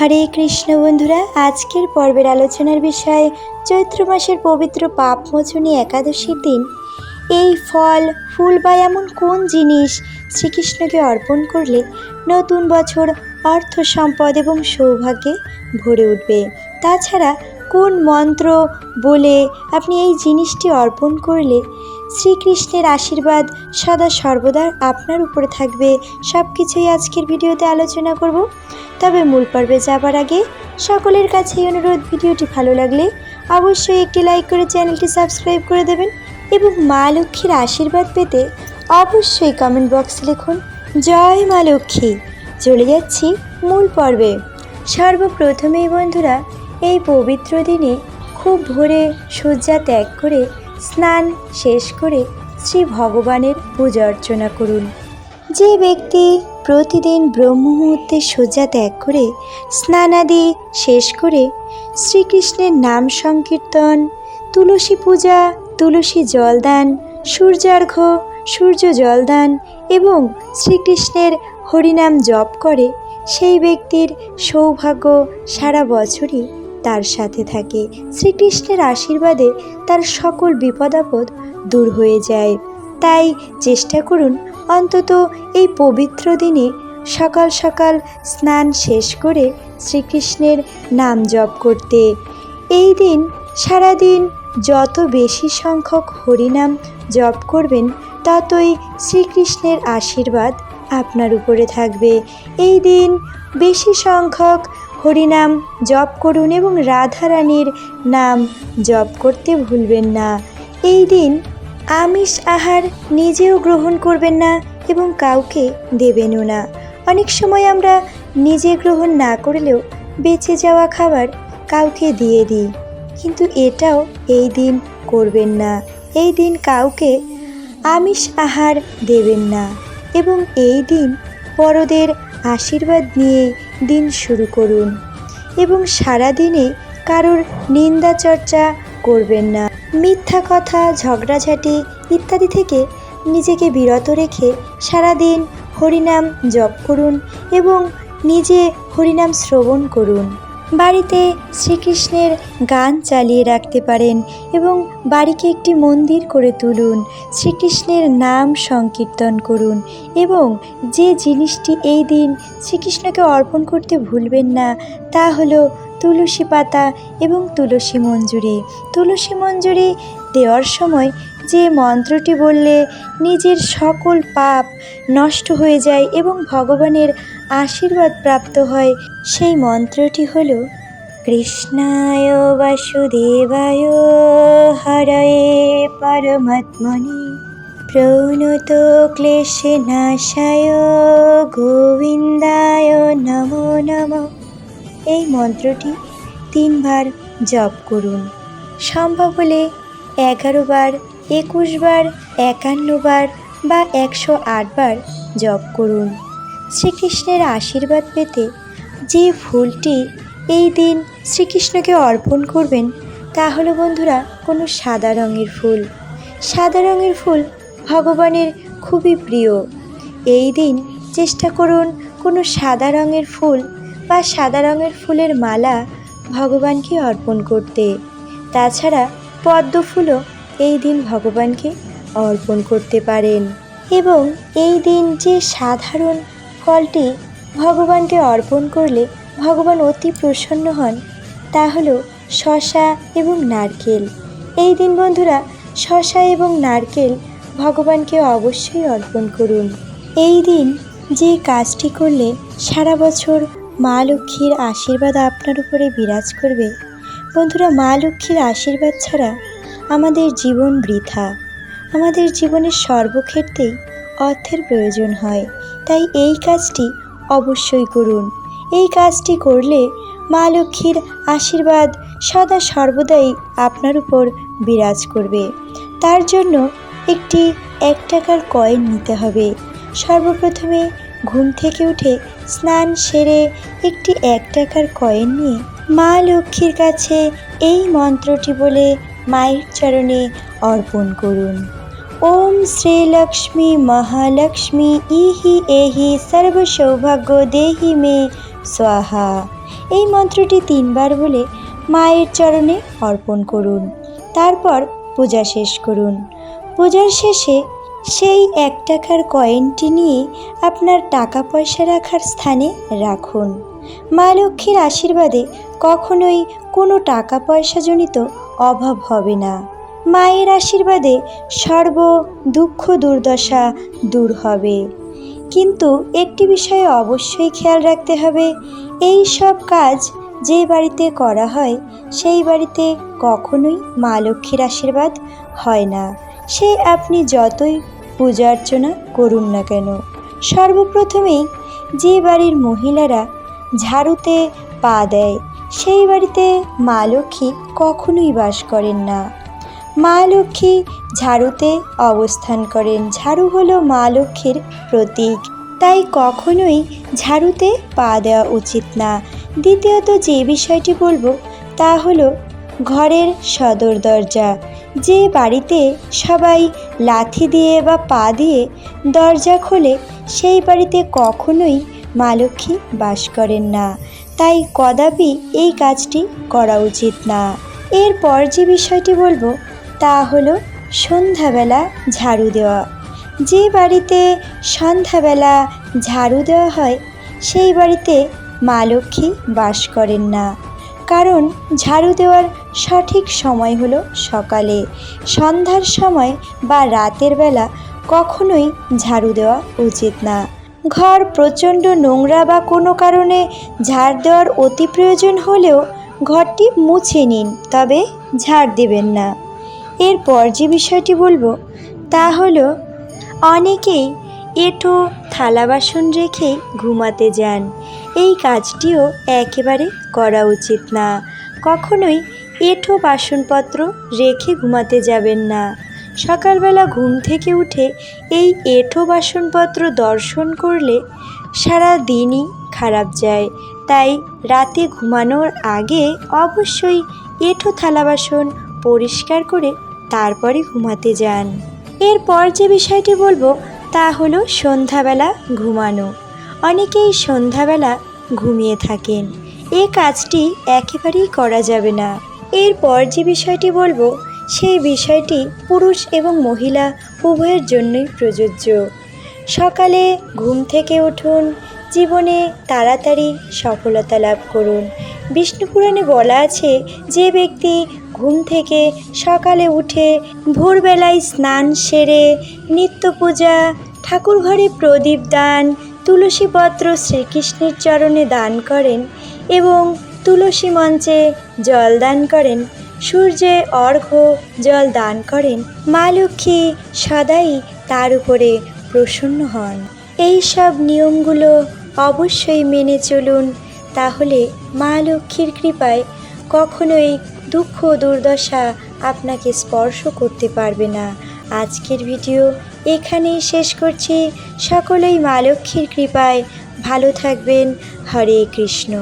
হরে কৃষ্ণ বন্ধুরা, আজকের পর্বের আলোচনার বিষয় চৈত্র মাসের পবিত্র পাপমোচনী একাদশীর দিন। এই ফল, ফুল বা এমন কোন জিনিস শ্রীকৃষ্ণকে অর্পণ করলে নতুন বছর অর্থ সম্পদ এবং সৌভাগ্যে ভরে উঠবে? তাছাড়া কোন মন্ত্র বলে আপনি এই জিনিসটি অর্পণ করলে শ্রীকৃষ্ণের আশীর্বাদ সদা সর্বদা আপনার উপরে থাকবে। সব কিছুই আজকের ভিডিওতে আলোচনা করব। তবে মূল পর্বে যাবার আগে সকলের কাছেই অনুরোধ, ভিডিওটি ভালো লাগলে অবশ্যই একটি লাইক করে চ্যানেলটি সাবস্ক্রাইব করে দেবেন এবং মা লক্ষ্মীর আশীর্বাদ পেতে অবশ্যই কমেন্ট বক্সে লিখুন, জয় মা লক্ষ্মী। চলে যাচ্ছি মূল পর্বে। সর্বপ্রথমেই বন্ধুরা, এই পবিত্র দিনে খুব ভোরে শয্যা ত্যাগ করে স্নান শেষ করে শ্রী ভগবানের পূজা অর্চনা করুন। যে ব্যক্তি প্রতিদিন ব্রহ্ম মুহূর্তে শয্যা ত্যাগ করে স্নানাদি শেষ করে শ্রীকৃষ্ণের নাম সংকীর্তন, তুলসী পূজা, তুলসী জলদান, সূর্যার্ঘ্য, সূর্য জলদান এবং শ্রীকৃষ্ণের হরিনাম জপ করে সেই ব্যক্তির সৌভাগ্য সারা বছরই তার সাথে থাকে। শ্রীকৃষ্ণের আশীর্বাদে তার সকল বিপদাপদ দূর হয়ে যায়। তাই চেষ্টা করুন অন্তত এই পবিত্র দিনে সকাল সকাল স্নান শেষ করে শ্রীকৃষ্ণের নাম জপ করতে। এই দিন সারাদিন যত বেশি সংখ্যক হরিনাম জপ করবেন, ততই শ্রীকৃষ্ণের আশীর্বাদ আপনার উপরে থাকবে। এই দিন বেশি সংখ্যক হরিনাম জপ করুন এবং রাধারানীর নাম জপ করতে ভুলবেন না। এই দিন আমিষ আহার নিজেও গ্রহণ করবেন না এবং কাউকে দেবেনও না। অনেক সময় আমরা নিজে গ্রহণ না করলেও বেঁচে যাওয়া খাবার কাউকে দিয়ে দিই। কিন্তু এটাও এই দিন করবেন না। এই দিন কাউকে আমিষ আহার দেবেন না। এবং এই দিন বড়দের আশীর্বাদ নিয়ে দিন শুরু করুন এবং সারা দিনে কারোর নিন্দা চর্চা করবেন না। মিথ্যা কথা, ঝগড়াঝাটি ইত্যাদি থেকে নিজেকে বিরত রেখে সারাদিন হরিনাম জপ করুন এবং নিজে হরিনাম শ্রবণ করুন। বাড়িতে শ্রীকৃষ্ণের গান চালিয়ে রাখতে পারেন এবং বাড়িকে একটি মন্দির করে তুলুন। শ্রীকৃষ্ণের নাম সংকীর্তন করুন এবং যে জিনিসটি এই দিন শ্রীকৃষ্ণকে অর্পণ করতে ভুলবেন না, তা হলো তুলসী পাতা এবং তুলসী মঞ্জুরি। তুলসী মঞ্জুরি দেওয়ার সময় যে মন্ত্রটি বললে নিজের সকল পাপ নষ্ট হয়ে যায় এবং ভগবানের আশীর্বাদ প্রাপ্ত হয়, সেই মন্ত্রটি হলো, কৃষ্ণায় বাসুদেবায় হরয়ে পরমাত্মনি প্রণত ক্লেশে নাশায় গোবিন্দায় নমো নমঃ। এই মন্ত্রটি তিনবার জপ করুন। সম্ভব হলে এগারো বার একুশ বার, একান্ন বার বা একশো বার জপ করুন। শ্রীকৃষ্ণের আশীর্বাদ পেতে যে ফুলটি এই দিন শ্রীকৃষ্ণকে অর্পণ করবেন, তা হলো বন্ধুরা, কোনো সাদা রঙের ফুল। সাদা রঙের ফুল ভগবানের খুবই প্রিয়। এই দিন চেষ্টা করুন কোনো সাদা রঙের ফুল বা সাদা রঙের ফুলের মালা ভগবানকে অর্পণ করতে। তাছাড়া পদ্ম ফুলও এই দিন ভগবানকে অর্পণ করতে পারেন এবং এই দিন যে সাধারণ ফলটি ভগবানকে অর্পণ করলে ভগবান অতি প্রসন্ন হন, তা হলো শশা এবং নারকেল। এই দিন বন্ধুরা, শশা এবং নারকেল ভগবানকে অবশ্যই অর্পণ করুন। এই দিন যে কাজটি করলে সারা বছর মা লক্ষ্মীর আশীর্বাদ আপনার উপরে বিরাজ করবে। বন্ধুরা, মা লক্ষ্মীর আশীর্বাদ ছাড়া আমাদের জীবন বৃথা। আমাদের জীবনের সর্বক্ষেত্রেই অর্থের প্রয়োজন হয়। তাই এই কাজটি অবশ্যই করুন। এই কাজটি করলে মা লক্ষ্মীর আশীর্বাদ সদা সর্বদাই আপনার উপর বিরাজ করবে। তার জন্য একটি এক টাকার কয়েন নিতে হবে। সর্বপ্রথমে ঘুম থেকে উঠে স্নান সেরে একটি এক টাকার কয়েন নিয়ে মা লক্ষ্মীর কাছে এই মন্ত্রটি বলে মায়ের চরণে অর্পণ করুন। ওম শ্রীলক্ষ্মী মহালক্ষ্মী, ইহি এহি সর্ব সৌভাগ্য দেহি মে সোয়াহা এই মন্ত্রটি তিনবার বলে মায়ের চরণে অর্পণ করুন। তারপর পূজা শেষ করুন। পূজার শেষে সেই এক টাকার কয়েনটি নিয়ে আপনার টাকা পয়সা রাখার স্থানে রাখুন। মা লক্ষ্মীর আশীর্বাদে কখনোই কোনো টাকা পয়সাজনিত অভাব হবে না। মায়ের আশীর্বাদে সর্ব দুঃখ দুর্দশা দূর হবে। কিন্তু একটি বিষয়ে অবশ্যই খেয়াল রাখতে হবে, এই সব কাজ যে বাড়িতে করা হয়, সেই বাড়িতে কখনোই মা লক্ষ্মীর আশীর্বাদ হয় না। সে আপনি যতই পূজা অর্চনা করুন না কেন, সর্বপ্রথমেই যে বাড়ির মহিলারা ঝাড়ুতে পা দেয় সেই বাড়িতে মা লক্ষ্মী কখনোই বাস করেন না। মা লক্ষ্মী ঝাড়ুতে অবস্থান করেন। ঝাড়ু হলো মা লক্ষ্মীর প্রতীক। তাই কখনোই ঝাড়ুতে পা দেওয়া উচিত না। দ্বিতীয়ত যে বিষয়টি বলব, তা হলো ঘরের সদর দরজা। যে বাড়িতে সবাই লাথি দিয়ে বা পা দিয়ে দরজা খোলে, সেই বাড়িতে কখনোই মা লক্ষ্মী বাস করেন না। তাই কদাপি এই কাজটি করা উচিত না। এরপর যে বিষয়টি বলব, তা হলো সন্ধ্যাবেলা ঝাড়ু দেওয়া। যে বাড়িতে সন্ধ্যাবেলা ঝাড়ু দেওয়া হয়, সেই বাড়িতে মা লক্ষ্মী বাস করেন না। কারণ ঝাড়ু দেওয়ার সঠিক সময় হলো সকালে। সন্ধ্যার সময় বা রাতের বেলা কখনোই ঝাড়ু দেওয়া উচিত না। ঘর প্রচণ্ড নোংরা বা কোনো কারণে ঝাড় দেওয়ার অতি প্রয়োজন হলেও ঘরটি মুছে নিন, তবে ঝাড় দেবেন না। এরপর যে বিষয়টি বলব, তা হলো অনেকেই এঁটো, থালা বাসন রেখেই ঘুমাতে যান। এই কাজটিও একেবারে করা উচিত না। কখনোই এঁঠো বাসনপত্র রেখে ঘুমাতে যাবেন না। সকালবেলা ঘুম থেকে উঠে এই এঁঠো বাসনপত্র দর্শন করলে সারা দিনই খারাপ যায়। তাই রাতে ঘুমানোর আগে অবশ্যই এঁঠো থালা বাসন পরিষ্কার করে তারপরে ঘুমাতে যান। এরপর যে বিষয়টি বলব তা হলো সন্ধ্যাবেলা ঘুমানো। অনেকেই সন্ধ্যাবেলা ঘুমিয়ে থাকেন। এ কাজটি একেবারেই করা যাবে না। এরপর যে বিষয়টি বলব সেই বিষয়টি পুরুষ এবং মহিলা উভয়ের জন্যই প্রযোজ্য। সকালে ঘুম থেকে উঠুন, জীবনে তাড়াতাড়ি সফলতা লাভ করুন। বিষ্ণু পুরাণে বলা আছে, যে ব্যক্তি ঘুম থেকে সকালে উঠে ভোরবেলায় স্নান সেরে নিত্য পূজা ঠাকুর ঘরে প্রদীপ দান, তুলসীপত্র শ্রীকৃষ্ণের চরণে দান করেন এবং তুলসী মঞ্চে জল দান করেন সূর্যে অর্ঘ্য জল দান করেন, মা লক্ষ্মী সদাই তার উপরে প্রসন্ন হন। এই সব নিয়মগুলো অবশ্যই মেনে চলুন, তাহলে মা লক্ষ্মীর কৃপায় কখনোই দুঃখ দুর্দশা আপনাকে স্পর্শ করতে পারবে না। আজকের ভিডিও এখানেই শেষ করছি। সকলেই মা লক্ষ্মীর কৃপায় ভালো থাকবেন। হরে কৃষ্ণ।